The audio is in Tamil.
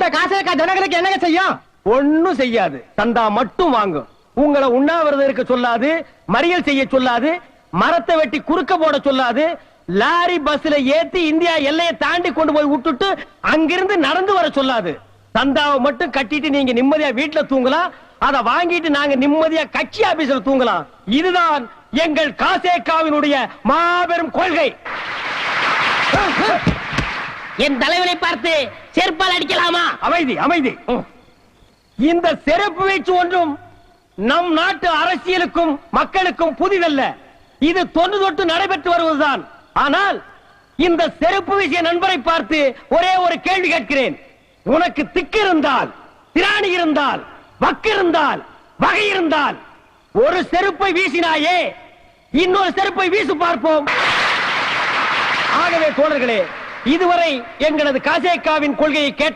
இந்த காசுக்கா ஜனங்களுக்கு என்னங்க செய்யும்? ஒன்னும் செய்யாது. தந்தா மட்டும் வாங்கும். உங்களை உண்ணாவிரதம் இருக்க சொல்லாது மறியல் செய்ய சொல்லாது மரத்தை வெட்டி குறுக்க போட சொல்லாது லாரி பஸ்ல ஏத்தி இந்தியா எல்லையை தாண்டி கொண்டு போய் விட்டுட்டு அங்கிருந்து நடந்து வர சொல்லாது. தந்தாவை மட்டும் கட்டிட்டு நீங்க நிம்மதியா வீட்டுல தூங்கலாம். அதை வாங்கிட்டு நாங்க நிம்மதியா கட்சி ஆபீஸ்ல தூங்கலாம். இதுதான் எங்கள் காசேக்காவினுடைய மாபெரும் கொள்கை. என் தலைவனை பார்த்து செருப்பால் அடிக்கலாமா? அமைதி அமைதி. இந்த சிறப்பு வீச்சு ஒன்றும் நம் நாட்டு அரசியலுக்கும் மக்களுக்கும் புதிதல்ல. இது தொன்று தொட்டு நடைபெற்று வருவதுதான். ஆனால் இந்த செருப்பு வீசிய நண்பரை பார்த்து ஒரே ஒரு கேள்வி கேட்கிறேன். உனக்கு திக்கு இருந்தால் திராணி இருந்தால் வக்கு இருந்தால் வகை இருந்தால் ஒரு செருப்பை வீசினாயே இன்னொரு செருப்பை வீசு பார்ப்போம். ஆகவே தோழர்களே இதுவரை எங்களது காசேக்காவின் கொள்கையை கேட்ட